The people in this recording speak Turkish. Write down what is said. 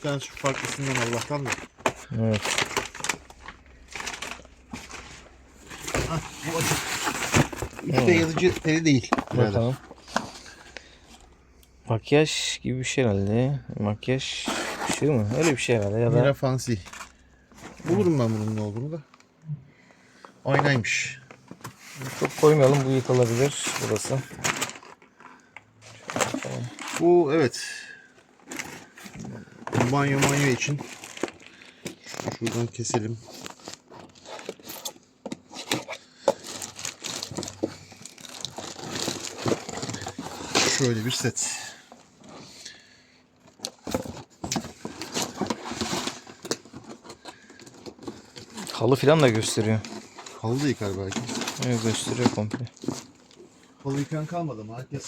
Bir tane şu farklısından Allah'tan da. Evet. Hah, bu açık. Yazıcı teli değil. Bakalım. Makyaj gibi bir şey herhalde. Makyaj ışığı mı? Öyle bir şey herhalde ya Mira da Fancy. Bulurum ben bunun ne olduğunu da. Aynaymış. çok koymayalım bu yıkılabilir burası. Bu evet. Banyo banyo için. Şuradan keselim. Şöyle bir set. Halı falan da gösteriyor. Halı da yıkar belki. Evet gösteriyor komple. Halı yıkayan kalmadı mı? Herkes